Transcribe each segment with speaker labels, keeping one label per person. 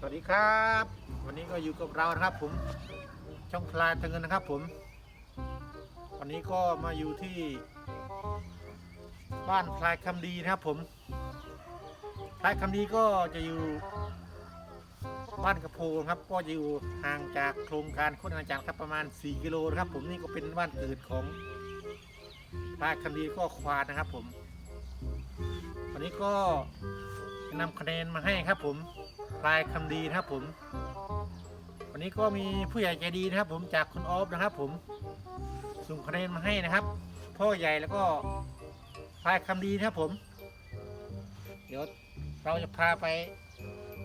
Speaker 1: สวัสดีครับ วันนี้ก็อยู่กับเรานะครับ ผมช่องพลายทางเงินนะครับ ผม วันนี้ก็มาอยู่ที่ บ้านพลายคำดีนะครับ ผมพลายคำดีก็จะอยู่ บ้านกระโพงครับ ก็จะอยู่ห่างจากโครงการโคตรอาจารย์ครับประมาณ 4 กิโลนะครับ ผมนี่ก็เป็นบ้านเกิดของพลายคำดีก็ควานนะครับ ผม วันนี้ก็นำคะแนนมาให้ครับ ผม พลายคำดีนะครับผม วันนี้ก็มีผู้ใหญ่ใจดีนะครับผมจากคุณออฟนะครับผมส่งคะแนนมาให้นะครับ พ่อใหญ่แล้วก็พลายคำดีนะครับผม เดี๋ยวเราจะพาไป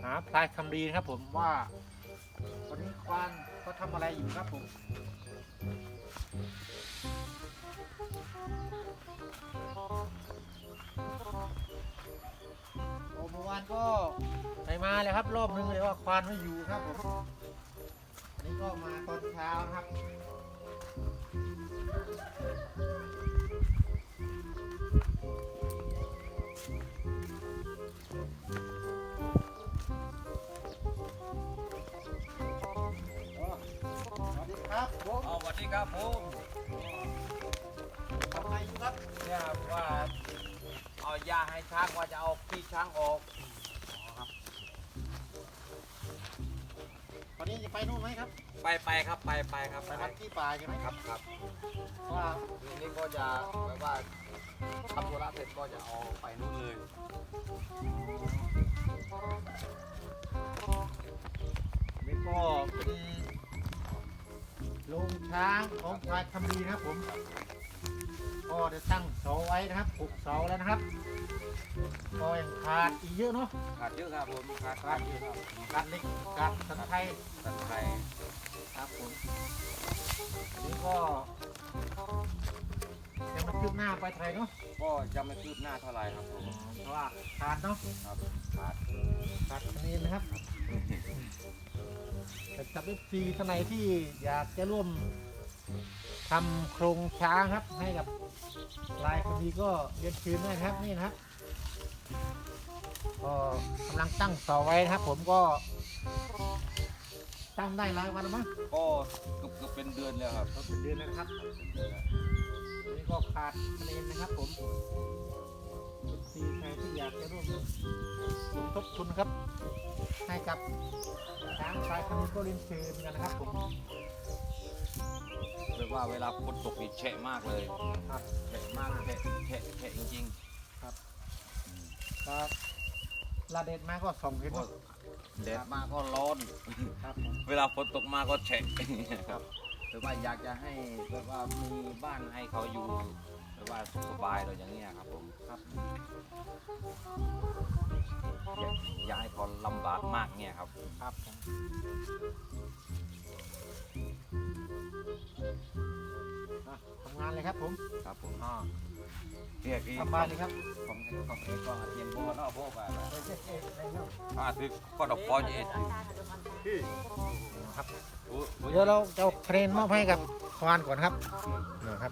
Speaker 1: หาพลายคำดีนะครับผมว่าวันนี้ควานเขาทำอะไรอยู่ครับผมโอ้เมื่อวานก็ มาเลยครับ รอบนึงเลยว่าควานไม่อยู่ครับผมอันนี้ก็มาตอนเช้านะครับอ๋อสวัสดีครับผม
Speaker 2: เอาสวัสดีครับผม
Speaker 1: ทำไงอยู่ครับ
Speaker 2: เนี่ยว่าเอายาให้ช้างว่าจะเอาขี้ช้างออก
Speaker 1: นนี้จะไปนู่นไหมครับ
Speaker 2: ไปไปครับไปไปครับ
Speaker 1: ไปวัดที่ป่าใช่ไหม
Speaker 2: ครับครับ
Speaker 1: เพราะว่า
Speaker 2: ทีนี้ก็จะแบบว่าทำธุระเสร็จก็จะเอาไปนู่นเลย
Speaker 1: นี่ก็เป็นโรงช้างของพลายคำดีนะครับผม ก็ได้ตั้งเสาไว้นะครับหกเสาแล้วนะครับ ก็ยังขาดอีกเยอะเนาะ
Speaker 2: ขาดเยอะครับผมขาด
Speaker 1: ขาด
Speaker 2: เยอะครับ
Speaker 1: ขาดเหล็กขาดสันไทย
Speaker 2: สันไทย
Speaker 1: ครับผมอันนี้ก็ยังไม่คืบหน้าไปไทยเนาะ
Speaker 2: ก็ยังไม่คืบหน้าเท่าไหร่ครับผม
Speaker 1: เพราะว่าขาดเนาะ
Speaker 2: ครับขาด
Speaker 1: ขาดคะแนนนะครับแต่จับเอฟซีท่านไหนที่อยากจะร่วมทำโครงช้างครับให้กับลายคนดีก็เรียนเชิญได้นะครับนี่นะครับ ก็กำลังตั้งเสาไว้นะครับ ผมก็ ตั้งได้หลายวันแล้วมั้ง
Speaker 2: ก็เกือบเกือบเป็นเดือนแล้วครับ
Speaker 1: ก็เป็นเดือนแล้วนะครับอันนี้ก็ขาดคะแนนนะครับ ผมเอฟซีใครที่อยากจะร่วมสมทบทุนครับ ให้กับช้างสายคนนี้ก็เรียนเชิญกันนะครับ ผม
Speaker 2: เรียกว่าเวลาฝนตกนี่แฉะมากเลย
Speaker 1: ครับ
Speaker 2: แฉะมากแฉะแฉะแฉะจริง
Speaker 1: ครับ ลาเด็ดมาก็สองเห็น
Speaker 2: ๆก็
Speaker 1: ว่า
Speaker 2: แดดมาก็ร้อน
Speaker 1: ครับผม
Speaker 2: เวลาฝนตกมาก็แฉะ
Speaker 1: ครับ
Speaker 2: หรือว่าอยากจะให้แบบว่ามีบ้านให้เขาอยู่หรือว่าสุขสบายเราอย่างเงี้ยครับผม
Speaker 1: ครับ
Speaker 2: อยากอยากให้เขาลำบากมากเนี่ยครับ
Speaker 1: ครับผมอะทำงานเลยครับผม
Speaker 2: ครับผม
Speaker 1: อ่า
Speaker 2: เรียกที่
Speaker 1: ทำบ้านเลยครับ
Speaker 2: ผมผมเองก็เตรียมโบนเอาโบไปแล้ว
Speaker 1: เอ๊ะเอ๊ะเอ๊ะอะไรเนาะ
Speaker 2: อ่าคือก็ดอกปอยเอ็ด
Speaker 1: ครับ
Speaker 2: โอ้โห
Speaker 1: เดี๋ยวเราจะเอาเครนมอบให้กับควานก่อนครับนะครับ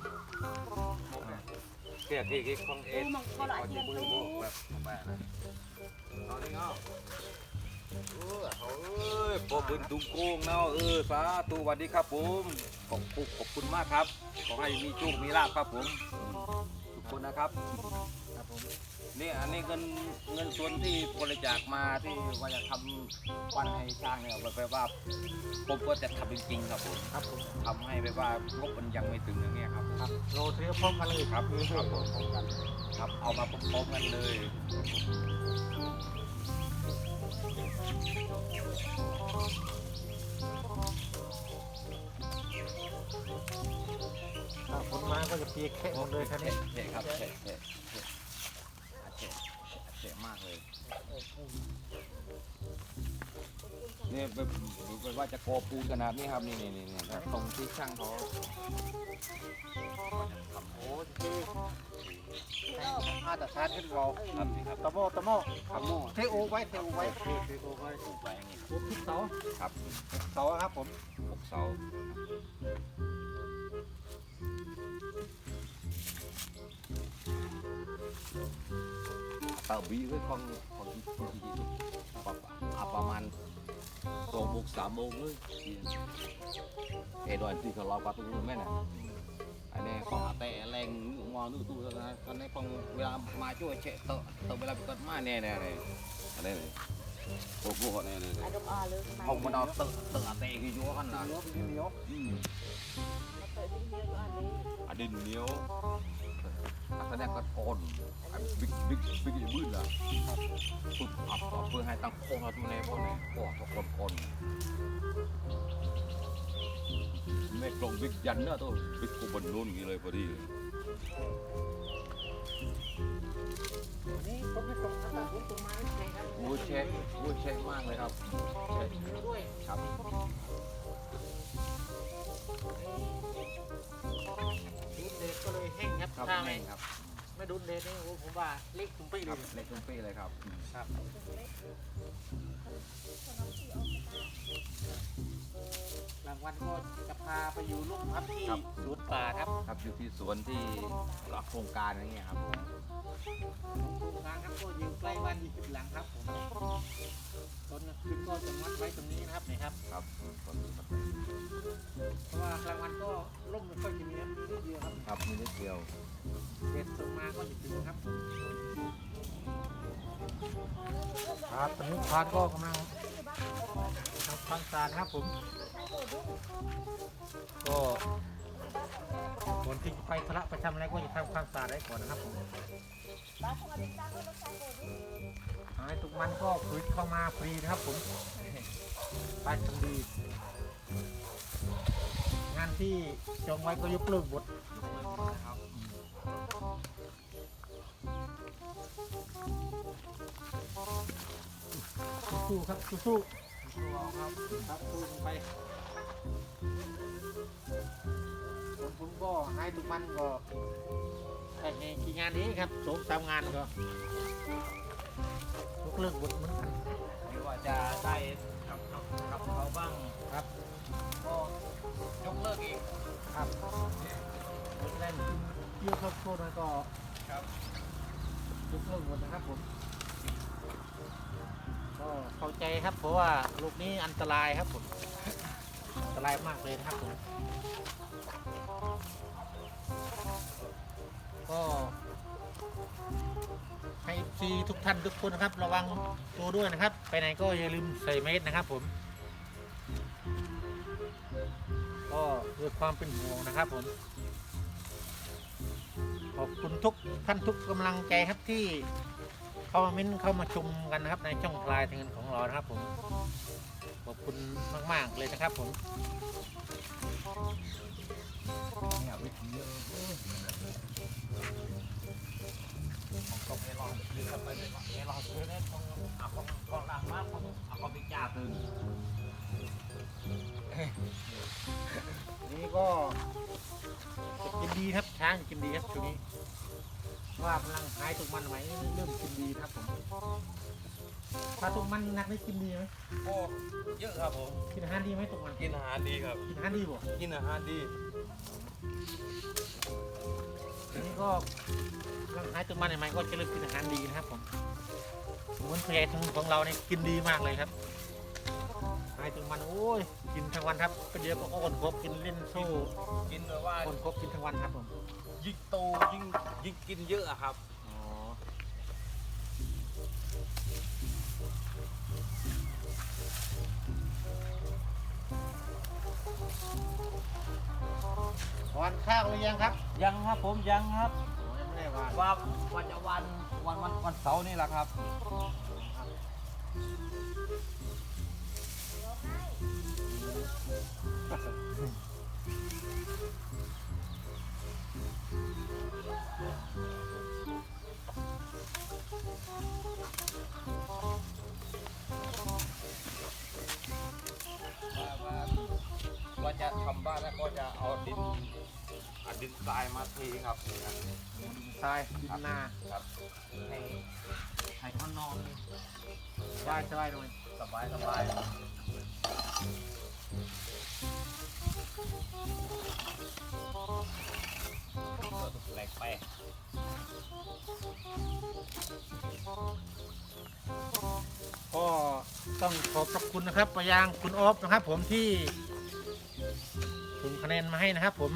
Speaker 2: เรียกที่ที่ของเอ็ดก็จะมือโบแบบไปนะเอานี่เอาเออเขาเอ้ยปอบึนตุงโกงเนาะเออสาธุสวัสดีครับผมขอบคุณขอบคุณมากครับ ขอให้มีโชคมีลาภครับผมทุก คนนะครับ
Speaker 1: ครับผม
Speaker 2: นี่อันนี้เงินเงินส่วนที่บริจาคมาที่ว่าจะทำวันให้ช้างเนี่ยแปลว่าผมก็จะทำจริงๆครับผม
Speaker 1: ครับผม
Speaker 2: ทำให้แบบว่างบมันยังไม่ถึงอย่างเงี้ยครับ
Speaker 1: ครับโรเทอพร้อมกันเลย
Speaker 2: ครับครับผมครับเอามาพร้อมๆกันเลย
Speaker 1: ก็จะเปียกแค่หมดเลยครับนี้
Speaker 2: เฉะครับเฉะเฉะเฉะเฉะเฉะมากเลยเนี่ยแบบแบบว่าจะโกอปูนขนาดนี้ครับนี่นี่นี่นี่ตรงที่ช่างเขาทำโอ้ที่
Speaker 1: อาตาชาร์จขึ้นเรา
Speaker 2: ครับนี่ครับ
Speaker 1: ตะโมตะโม
Speaker 2: ทำโม่
Speaker 1: เทโอไว้เทโอไว้
Speaker 2: คือคือโอ้ยถูกไปอย่างงี้
Speaker 1: ทุบทิศเสา
Speaker 2: ครับ
Speaker 1: เสาครับผม
Speaker 2: หกเสา ต่าบีไว้ของคนคนที่ดีสุดประมาณสองโมงสามโมงเลยเอ็ดวันที่เขารอกับตัวแม่น่ะอันนี้ของอาแต่แรงงอนึกตู้แล้วนะตอนนี้ของเวลามาช่วยเช็ดเตอะเตอะเวลาไปกดมาแน่แน่เลยอันนี้เลยโอ้โหแน่ย
Speaker 3: อันนเลย
Speaker 2: เอามันเอาเตอะเตะอาแต่กี่ยัวกันนะ
Speaker 1: เหนียวเหนียว
Speaker 2: อืม
Speaker 3: เปิดที่เดียวอ่อนเลย
Speaker 2: นนี้เหนียวอันนี้ก็อ่อนอันบิ๊กบิ๊กบิ๊กบื้นละสุดอับเพื่อให้ตั้งโค้งเอาตัวในพวกนี้พวกทุกคนคนไม่ตรงบิ๊กยันเนอะตัวบิ๊กกูบนนู้นอย่างนี้เลยพอดี
Speaker 1: นี่ผมไม่ตรงนะครับผมตรงมาไม่ใช่ครับ
Speaker 2: โอ้เช็คโอ้เช็คมากเลยครับเช็ค
Speaker 1: ด้วย
Speaker 2: ครับ
Speaker 1: ดูดเดทก็เลยแห้งครับ
Speaker 2: ครับ
Speaker 1: ถ้าไม่
Speaker 2: แม่งครับ
Speaker 1: ไม่ ดูดเดทนี่โอ้ผมว่าเล็กตุ้มปี
Speaker 2: ค
Speaker 1: เล
Speaker 2: รับ
Speaker 1: ย
Speaker 2: เล็กตุ้มปี้เลยครับอืม
Speaker 1: ครับรางวัลก็จะพาไปอยู่ลุ่มครับที่สวนป่าครับ
Speaker 2: ครับอยู่ที่สวนที่รับโครงการอย่างเงี้ยครับผม
Speaker 1: โครงการครับก็อยู่ใกล้บ้านยี่สิบหลังครับผมตอนกลางคืนก็จะมัดไว้ตรงนี้นะครับนี่ครับ
Speaker 2: ครับต้นครับ
Speaker 1: เพราะว่ากลางวันก็ร่มไม่ค่อยจะมีครับมีนิดเดียวครับ
Speaker 2: ครับมีนิดเดียว
Speaker 1: เด็ดส่งมาก็จะถึงครับ ครับตอนนี้พานก็กำลังทำความสะอาดครับผม ก็คนที่ไปธุระไปทำอะไรก็จะทำความสะอาดไว้ก่อนนะครับผมหายทุกมันก็คืนเข้ามาฟรีนะครับผมไปทำดี งานที่จองไว้ก็ยกเลิกหมด สู้ๆครับสู้ๆสู้เอาครับครับสู้ลงไปผมผมก็ให้ทุกมันก็แต่ในกี่งานนี้ครับสองสามงานก็ยกเลิกหมดเหมือนกัน
Speaker 2: ไม่ว่าจะได้กับกับกับเขาบ้าง
Speaker 1: ครับ
Speaker 2: ก็ยกเลิกอีก
Speaker 1: ครับผมเล่นเยอะครอบครัวนั้นก็
Speaker 2: ครับ
Speaker 1: ยกเลิกหมดนะครับผม ก็เข้าใจครับ เพราะว่าลูกนี้อันตรายครับผมอันตรายมากเลยนะครับผมก็ให้ซีทุกท่านทุกคนนะครับ ระวังตัวด้วยนะครับ ไปไหนก็อย่าลืมใส่เมสนะครับผม ก็ด้วยความเป็นห่วงนะครับผม ขอบคุณทุกท่านทุกกำลังใจครับที่ เข้ามาเม้นเข้ามาชมกันนะครับในช่องพลายทางเงินของเรานะครับผมขอบคุณมาก ๆ เลยนะครับผม
Speaker 2: เนี่ยวิธีเยอะก็ไม่รอดคือทำไมไม่รอดคือเนี่ยต้องเอาของของหลังมากของเอาของไปจ่าตื่น
Speaker 1: นี่ก็กินดีครับช้างกินดีครับช่วงนี้ ว่ากำลังหายทุกมันไหมเริ่มกินดีนะครับผมถ้าทุกมันหนักได้กินดีไหม
Speaker 2: ก็เยอะครับผม
Speaker 1: กินอาหารดีไหมทุกมัน
Speaker 2: กินอาหารดีครับ
Speaker 1: กินอาหารดีบ่
Speaker 2: กินอาหารดี
Speaker 1: อันนี้ก็กำลังหายทุกมันใหม่ๆก็จะเริ่มกินอาหารดีนะครับผมเหมือนผู้ใหญ่ทั้งของเราเนี่ยกินดีมากเลยครับหายทุกมันโอ้ยกินทั้งวันครับเป็นเดียวก็อ้อนครบกินเล่นโซ่
Speaker 2: กินแบบว่า
Speaker 1: อ้อนครบกินทั้งวันครับผม
Speaker 2: ยิ่งโตยิ่งยิ่งกินเยอะอะครับ
Speaker 1: อ๋อทานข้าวหรือยังครับ
Speaker 2: ยังครับผมยังครับ
Speaker 1: โอ้ยไม่ได้วาน
Speaker 2: ว่าวันจะวันวันวันวันเสาร์นี่แหละครับ ว่าว่าว่าจะทำบ้านแล้วก็จะเอาดินเอาดินทรายมาเทครับ
Speaker 1: ทรายดินนา
Speaker 2: ครับให้ให้เขานอน
Speaker 1: สบายสบายหน่อย
Speaker 2: สบายสบาย
Speaker 1: ต้องขอบพระคุณนะครับไปยังคุณออฟนะครับผมที่ส่งคะแนนมาให้นะครับผม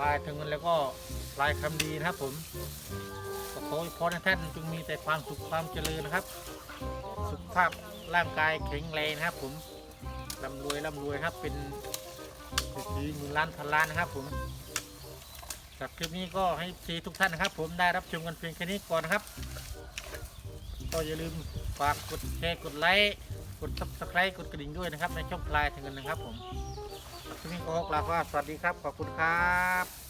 Speaker 1: ลายถึงเงินแล้วก็ลายคำดีนะครับผมขอให้พรให้ท่านจงมีแต่ความสุขความเจริญนะครับ สุขภาพร่างกายแข็งแรงนะครับ ผมร่ำรวยร่ำรวยครับเป็นเศรษฐีหมื่นล้านพันล้านนะครับ ผมจากคลิปนี้ก็ให้ทีทุกท่านนะครับ ผมได้รับชมกันเพียงแค่นี้ก่อนนะครับ ก็อย่าลืม ฝากกดแชร์กดไลค์กดซับสไครต์กดกระดิ่งด้วยนะครับ ในช่องปลายทางเงินนะครับผมคลิปนี้ก็ขอกล่าวว่าสวัสดีครับ ขอบคุณครับ